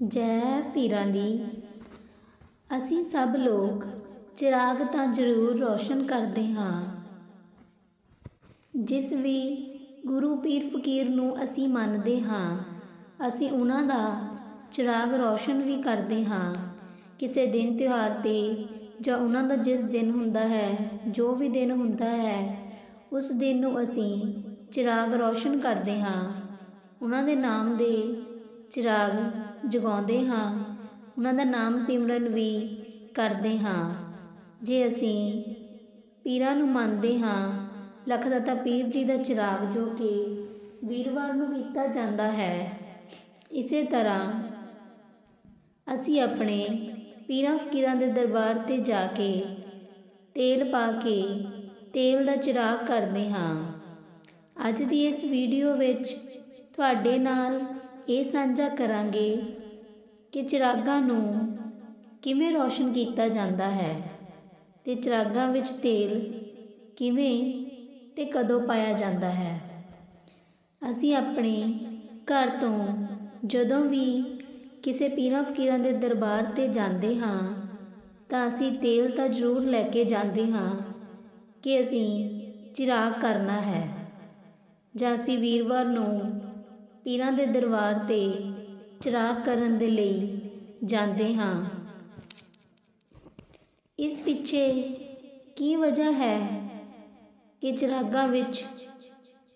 ਜੈ ਪੀਰਾਂ ਦੀ। ਅਸੀਂ ਸਭ ਲੋਕ ਚਿਰਾਗ ਤਾਂ ਜ਼ਰੂਰ ਰੋਸ਼ਨ ਕਰਦੇ ਹਾਂ। ਜਿਸ ਵੀ ਗੁਰੂ ਪੀਰ ਫਕੀਰ ਨੂੰ ਅਸੀਂ ਮੰਨਦੇ ਹਾਂ, ਅਸੀਂ ਉਹਨਾਂ ਦਾ ਚਿਰਾਗ ਰੋਸ਼ਨ ਵੀ ਕਰਦੇ ਹਾਂ। ਕਿਸੇ ਦਿਨ ਤਿਉਹਾਰ ਤੇ ਜਾਂ ਉਹਨਾਂ ਦਾ ਜਿਸ ਦਿਨ ਹੁੰਦਾ ਹੈ, ਜੋ ਵੀ ਦਿਨ ਹੁੰਦਾ ਹੈ, ਉਸ ਦਿਨ ਨੂੰ ਅਸੀਂ ਚਿਰਾਗ ਰੋਸ਼ਨ ਕਰਦੇ ਹਾਂ। ਉਹਨਾਂ ਦੇ ਨਾਮ ਦੇ ਚਿਰਾਗ ਜਗਾਉਂਦੇ ਹਾਂ, ਉਹਨਾਂ ਦਾ ਨਾਮ ਸਿਮਰਨ ਵੀ ਕਰਦੇ ਹਾਂ। ਜੇ ਅਸੀਂ ਪੀਰਾਂ ਨੂੰ ਮੰਨਦੇ ਹਾਂ, ਲਖਦਾਤਾ ਪੀਰ ਜੀ ਦਾ ਚਿਰਾਗ ਜੋ ਕਿ ਵੀਰਵਾਰ ਨੂੰ ਕੀਤਾ ਜਾਂਦਾ ਹੈ, ਇਸੇ ਤਰ੍ਹਾਂ ਅਸੀਂ ਆਪਣੇ ਪੀਰਾਂ ਫਕੀਰਾਂ ਦੇ ਦਰਬਾਰ ਤੇ ਜਾ ਕੇ ਤੇਲ ਪਾ ਕੇ ਤੇਲ ਦਾ ਚਿਰਾਗ ਕਰਦੇ ਹਾਂ। ਅੱਜ ਦੀ ਇਸ ਵੀਡੀਓ ਵਿੱਚ ਤੁਹਾਡੇ ਨਾਲ ਇਹ ਸਾਂਝਾ ਕਰਾਂਗੇ ਕਿ ਚਿਰਾਗਾਂ ਨੂੰ ਕਿਵੇਂ ਰੌਸ਼ਨ ਕੀਤਾ ਜਾਂਦਾ ਹੈ ਤੇ ਚਿਰਾਗਾਂ ਵਿੱਚ ਤੇਲ ਕਿਵੇਂ ਤੇ ਕਦੋਂ ਪਾਇਆ ਜਾਂਦਾ ਹੈ। ਅਸੀਂ ਆਪਣੇ ਘਰ ਤੋਂ ਜਦੋਂ ਵੀ ਕਿਸੇ ਪੀਰਾਂ ਫਕੀਰਾਂ ਦੇ ਦਰਬਾਰ ਤੇ ਜਾਂਦੇ ਹਾਂ, ਤਾਂ ਅਸੀਂ ਤੇਲ ਤਾਂ ਜ਼ਰੂਰ ਲੈ ਕੇ ਜਾਂਦੇ ਹਾਂ ਕਿ ਅਸੀਂ ਚਿਰਾਗ ਕਰਨਾ ਹੈ ਜਾਂ ਅਸੀਂ ਵੀਰਵਾਰ ਨੂੰ ਪੀਰਾਂ ਦੇ ਦਰਬਾਰ ਤੇ ਚਿਰਾਗ ਕਰਨ ਦੇ ਲਈ ਜਾਂਦੇ ਹਾਂ। ਇਸ ਪਿੱਛੇ ਕੀ ਵਜ੍ਹਾ ਹੈ ਕਿ ਚਿਰਾਗਾਂ ਵਿੱਚ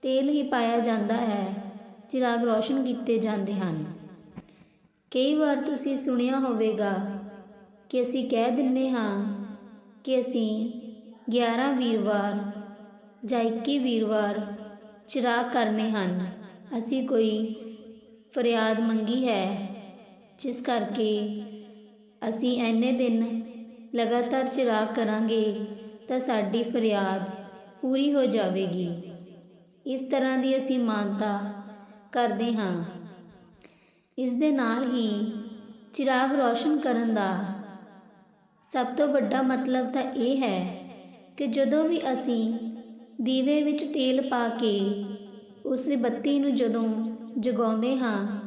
ਤੇਲ ਹੀ ਪਾਇਆ ਜਾਂਦਾ ਹੈ, ਚਿਰਾਗ ਰੋਸ਼ਨ ਕੀਤੇ ਜਾਂਦੇ ਹਨ? ਕਈ ਵਾਰ ਤੁਸੀਂ ਸੁਣਿਆ ਹੋਵੇਗਾ ਕਿ ਅਸੀਂ ਕਹਿ ਦਿੰਨੇ ਹਾਂ ਕਿ ਅਸੀਂ 11 ਵੀਰਵਾਰ ਜਾਂ 21 ਵੀਰਵਾਰ ਚਿਰਾਗ ਕਰਨੇ ਹਨ। ਅਸੀਂ ਕੋਈ ਫਰਿਆਦ ਮੰਗੀ ਹੈ, ਜਿਸ ਕਰਕੇ ਅਸੀਂ ਐਨੇ ਦਿਨ ਲਗਾਤਾਰ ਚਿਰਾਗ ਕਰਾਂਗੇ, ਤਾਂ ਸਾਡੀ ਫਰਿਆਦ ਪੂਰੀ ਹੋ ਜਾਵੇਗੀ। ਇਸ ਤਰ੍ਹਾਂ ਦੀ ਅਸੀਂ ਮਾਨਤਾ ਕਰਦੇ ਹਾਂ। ਇਸ ਦੇ ਨਾਲ ਹੀ ਚਿਰਾਗ ਰੌਸ਼ਨ ਕਰਨ ਦਾ ਸਭ ਤੋਂ ਵੱਡਾ ਮਤਲਬ ਤਾਂ ਇਹ ਹੈ ਕਿ ਜਦੋਂ ਵੀ ਅਸੀਂ ਦੀਵੇ ਵਿੱਚ ਤੇਲ ਪਾ ਕੇ ਉਸ ਬੱਤੀ ਨੂੰ ਜਦੋਂ ਜਗਾਉਂਦੇ ਹਾਂ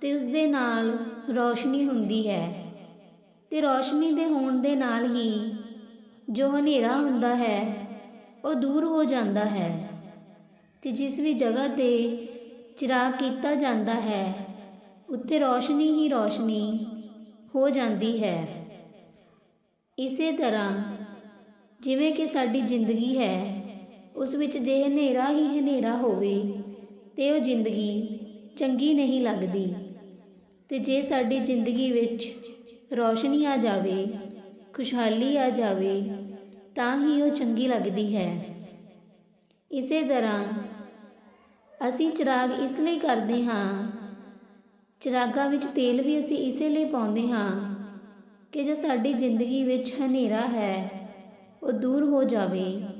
ਤੇ ਉਸ ਦੇ ਨਾਲ ਰੌਸ਼ਨੀ ਹੁੰਦੀ ਹੈ ਤੇ ਰੌਸ਼ਨੀ ਦੇ ਹੋਣ ਦੇ ਨਾਲ ਹੀ ਜੋ ਹਨੇਰਾ ਹੁੰਦਾ ਹੈ, ਉਹ ਦੂਰ ਹੋ ਜਾਂਦਾ ਹੈ ਤੇ ਜਿਸ ਵੀ ਜਗ੍ਹਾ ਤੇ ਚਿਰਾਗ ਕੀਤਾ ਜਾਂਦਾ ਹੈ, ਉੱਥੇ ਰੌਸ਼ਨੀ ਹੀ ਰੌਸ਼ਨੀ ਹੋ ਜਾਂਦੀ ਹੈ। ਇਸੇ ਤਰ੍ਹਾਂ ਜਿਵੇਂ ਕਿ ਸਾਡੀ ਜ਼ਿੰਦਗੀ ਹੈ ਉਸ ਵਿੱਚ ਜੇ ਹਨੇਰਾ ਹੀ ਹਨੇਰਾ ਹੋਵੇ, ਤੇ ਉਹ ਜ਼ਿੰਦਗੀ ਚੰਗੀ ਨਹੀਂ ਲੱਗਦੀ। ਤੇ ਜੇ ਸਾਡੀ ਜ਼ਿੰਦਗੀ ਵਿੱਚ ਰੌਸ਼ਨੀ ਆ ਜਾਵੇ, ਖੁਸ਼ਹਾਲੀ ਆ ਜਾਵੇ, ਤਾਂ ਹੀ ਉਹ ਚੰਗੀ ਲੱਗਦੀ ਹੈ। ਇਸੇ ਤਰ੍ਹਾਂ ਅਸੀਂ ਚਿਰਾਗ ਇਸ ਲਈ ਕਰਦੇ ਹਾਂ, ਚਿਰਾਗਾਂ ਵਿੱਚ ਤੇਲ ਵੀ ਅਸੀਂ ਇਸੇ ਲਈ ਪਾਉਂਦੇ ਹਾਂ ਕਿ ਜੋ ਸਾਡੀ ਜ਼ਿੰਦਗੀ ਵਿੱਚ ਹਨੇਰਾ ਹੈ, ਉਹ ਦੂਰ ਹੋ ਜਾਵੇ।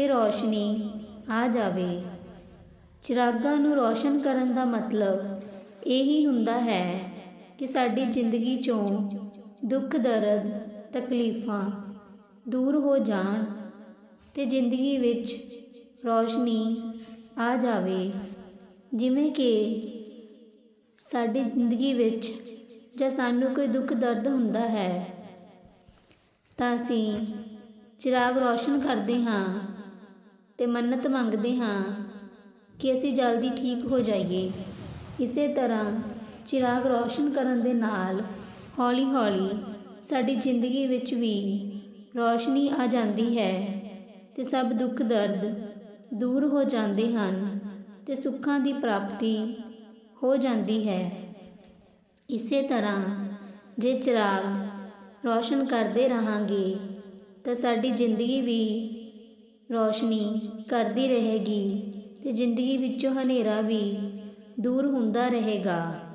ਤੇ ਰੋਸ਼ਨੀ ਆ ਜਾਵੇ। ਚਿਰਾਗਾਂ ਨੂੰ ਰੌਸ਼ਨ ਕਰਨ ਦਾ ਮਤਲਬ ਇਹੀ ਹੁੰਦਾ ਹੈ ਕਿ ਸਾਡੀ ਜ਼ਿੰਦਗੀ ਚੋਂ ਦੁੱਖ, ਦਰਦ, ਤਕਲੀਫਾਂ ਦੂਰ ਹੋ ਜਾਣ ਤੇ ਜ਼ਿੰਦਗੀ ਵਿੱਚ ਰੌਸ਼ਨੀ ਆ ਜਾਵੇ। ਜਿਵੇਂ ਕਿ ਸਾਡੀ ਜ਼ਿੰਦਗੀ ਵਿੱਚ ਜਾਂ ਸਾਨੂੰ ਕੋਈ ਦੁੱਖ, ਦਰਦ ਹੁੰਦਾ ਹੈ ਤਾਂ ਅਸੀਂ ਚਿਰਾਗ ਰੌਸ਼ਨ ਕਰਦੇ ਹਾਂ ਤੇ ਮੰਨਤ ਮੰਗਦੇ ਹਾਂ ਕਿ ਅਸੀਂ ਜਲਦੀ ਠੀਕ ਹੋ ਜਾਈਏ। ਇਸੇ ਤਰ੍ਹਾਂ ਚਿਰਾਗ ਰੌਸ਼ਨ ਕਰਨ ਦੇ ਨਾਲ ਹੌਲੀ-ਹੌਲੀ ਸਾਡੀ ਜ਼ਿੰਦਗੀ ਵਿੱਚ ਵੀ ਰੌਸ਼ਨੀ ਆ ਜਾਂਦੀ ਹੈ ਤੇ ਸਭ ਦੁੱਖ ਦਰਦ ਦੂਰ ਹੋ ਜਾਂਦੇ ਹਨ ਤੇ ਸੁੱਖਾਂ ਦੀ ਪ੍ਰਾਪਤੀ ਹੋ ਜਾਂਦੀ ਹੈ। ਇਸੇ ਤਰ੍ਹਾਂ ਜੇ ਚਿਰਾਗ ਰੌਸ਼ਨ ਕਰਦੇ ਰਹਾਂਗੇ ਤਾਂ ਸਾਡੀ ਜ਼ਿੰਦਗੀ ਵੀ ਰੋਸ਼ਨੀ ਕਰਦੀ ਰਹੇਗੀ ਤੇ ਜ਼ਿੰਦਗੀ ਵਿੱਚੋਂ ਹਨੇਰਾ ਵੀ ਦੂਰ ਹੁੰਦਾ ਰਹੇਗਾ।